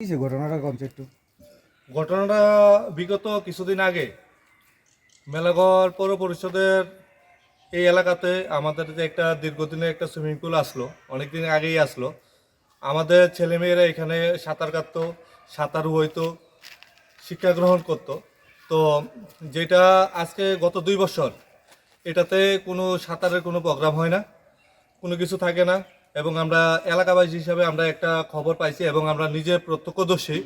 ঘটনাটা একটু? ঘটনাটা বিগত কিছুদিন আগে মেলাগড় পৌর পরিষদের এই এলাকাতে আমাদের যে একটা দীর্ঘদিনের একটা সুইমিং পুল আসলো অনেক দিন আগেই আসলো। আমাদের ছেলেমেয়েরা এখানে সাঁতার কাটতো, সাঁতারু হইতো, শিক্ষা গ্রহণ করতো। তো যেটা আজকে গত দুই বছর, এটাতে কোনো সাঁতারের কোনো প্রোগ্রাম হয় না, কোনো কিছু থাকে না। এবং আমরা এলাকাবাসী হিসাবে আমরা একটা খবর পাইছি এবং আমরা নিজে প্রত্যক্ষদর্শী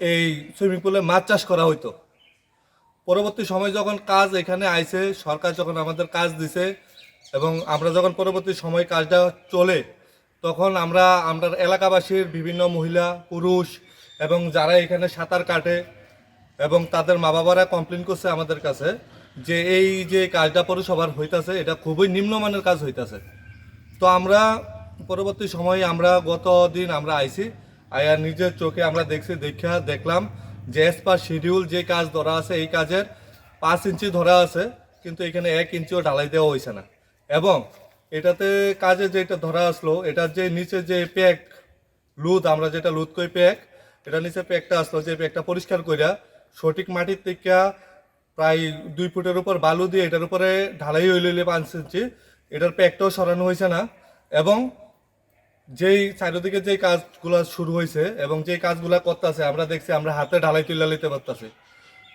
এই সুইমিং পুলে মাছ চাষ করা হইতো। পরবর্তী সময় যখন কাজ এখানে আইছে, সরকার যখন আমাদের কাজ দিছে এবং আমরা যখন পরবর্তী সময় কাজটা চলে, তখন আমরা আমরা এলাকাবাসীর বিভিন্ন মহিলা, পুরুষ এবং যারা এখানে সাঁতার কাটে এবং তাদের মা বাবারা কমপ্লেন করছে আমাদের কাছে যে এই যে কাজটা পৌরসভার হইতাছে, এটা খুবই নিম্নমানের কাজ হইতাছে। তো আমরা পরবর্তী সময়ে আমরা গত দিন আমরা আইছি, আয়া নিজের চোখে আমরা দেখছি দেখা দেখলাম যে এস পার শিডিউল যে কাজ ধরা আছে, এই কাজের পাঁচ ইঞ্চি ধরা আছে, কিন্তু এখানে এক ইঞ্চিও ঢালাই দেওয়া হয়েছে না। এবং এটাতে কাজে যেটা ধরা আসলো, এটার যে নিচে যে প্যাক লুদ আমরা যেটা লুদ কই প্যাক এটা নিচে প্যাকটা আসলো, যে প্যাকটা পরিষ্কার কইরা সঠিক মাটির থেকে প্রায় দুই ফুটের উপর বালু দিয়ে এটার উপরে ঢালাই হইলে পাঁচ ইঞ্চি, এটার প্যাকটাও সরানো হয়েছে না। এবং যেই চারিদিকে যে কাজগুলো শুরু হয়েছে এবং যে কাজগুলো করতেছে, আমরা দেখছি আমরা হাতে ঢালাই তুলে নিতে পারতেছি।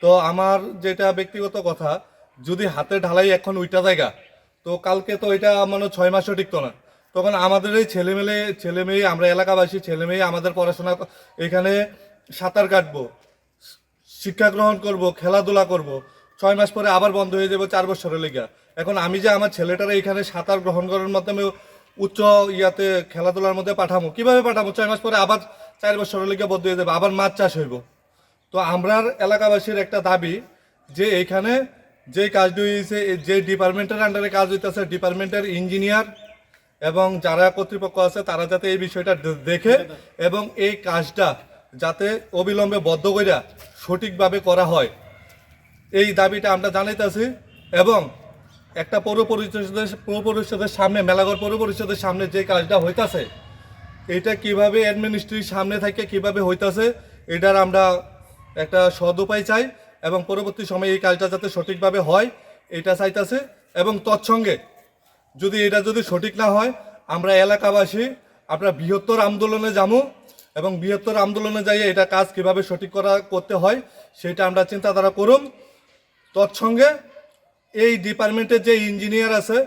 তো আমার যেটা ব্যক্তিগত কথা, যদি হাতে ঢালাই এখন ওইটা জায়গা, তো কালকে তো এটা মানে ছয় মাসও টিকতো না। তখন আমাদের এই ছেলেমেলে, ছেলেমেয়ে, আমরা এলাকাবাসী ছেলেমেয়ে, আমাদের পড়াশোনা এখানে সাঁতার কাটবো, শিক্ষা গ্রহণ করব, খেলাধুলা করব, ছয় মাস পরে আবার বন্ধ হয়ে যাব চার বছরের লেগে। এখন আমি যে আমার ছেলেটারা এখানে সাঁতার গ্রহণ করার মাধ্যমে উচ্চ ইয়াতে খেলাধুলার মধ্যে পাঠাবো কীভাবে পাঠাবো ছয় মাস পরে আবার চার বছরের লেগে বন্ধ হয়ে যাবে, আবার মাছ চাষ হইব। তো আমরার এলাকাবাসীর একটা দাবি যে এখানে যে কাজটি হয়েছে যে ডিপার্টমেন্টের আন্ডারে কাজ হইতেছে, ডিপার্টমেন্টের ইঞ্জিনিয়ার এবং যারা কর্তৃপক্ষ আছে, তারা যাতে এই বিষয়টা দেখে এবং এই কাজটা যাতে অবিলম্বে বদ্ধ কইরা সঠিকভাবে করা হয়। এই দাবিটা আমরা জানাইতেছি এবং একটা পৌর পরিষদের পৌর পরিষদের সামনে মেলাগড় পৌর পরিষদের সামনে যে কাজটা হইতাছে, এটা কীভাবে অ্যাডমিনিস্ট্রির সামনে থেকে কীভাবে হইতাছে, এটার আমরা একটা সদ উপায় চাই এবং পরবর্তী সময়ে এই কাজটা যাতে সঠিকভাবে হয়, এটা চাইতাছে এবং তৎসঙ্গে যদি এটা যদি সঠিক না হয়, আমরা এলাকাবাসী আমরা বৃহত্তর আন্দোলনে যাব এবং বৃহত্তর আন্দোলনে যাইয়ে এটা কাজ কীভাবে সঠিক করা, করতে হয়, সেটা আমরা চিন্তাধারা করুন তৎসঙ্গে এই ডিপার্টমেন্টের যে ইঞ্জিনিয়ার আছে,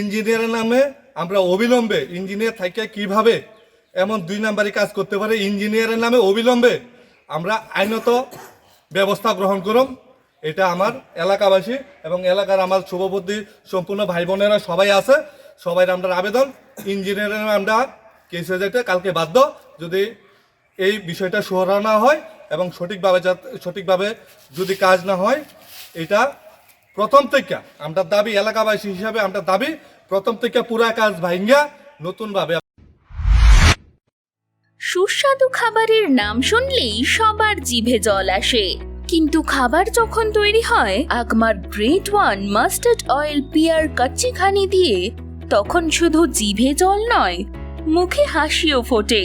ইঞ্জিনিয়ারের নামে আমরা অবিলম্বে ইঞ্জিনিয়ার থেকে কীভাবে এমন দুই নাম্বারই কাজ করতে পারে, ইঞ্জিনিয়ারের নামে অবিলম্বে আমরা আইনত ব্যবস্থা গ্রহণ করুন এটা আমার এলাকাবাসী এবং এলাকার আমার শুভবুদ্ধি সম্পূর্ণ ভাই বোনেরা সবাই আছে, সবাই আমরা আবেদন। ইঞ্জিনিয়ারের আমরা কেসে যেতে কালকে বাধ্য। যদি এই বিষয়টা সুহরা না হয় এবং সঠিকভাবে সঠিকভাবে যদি কাজ না হয়, এটা প্রথম থেকে আমরা দাবি এলাকাবাসী হিসাবে আমরা দাবি প্রথম থেকে পুরা কাজ ভাঙ্গা নতুনভাবে সুস্বাদু খাবারের নাম শুনলেই সবার জিভে জল আসে। কিন্তু খাবার যখন তৈরি হয়, Agmark great one mustard oil Pear kachi ghani দিয়ে, তখন শুধু জিভে জল নয়, মুখে হাসিও ফোটে।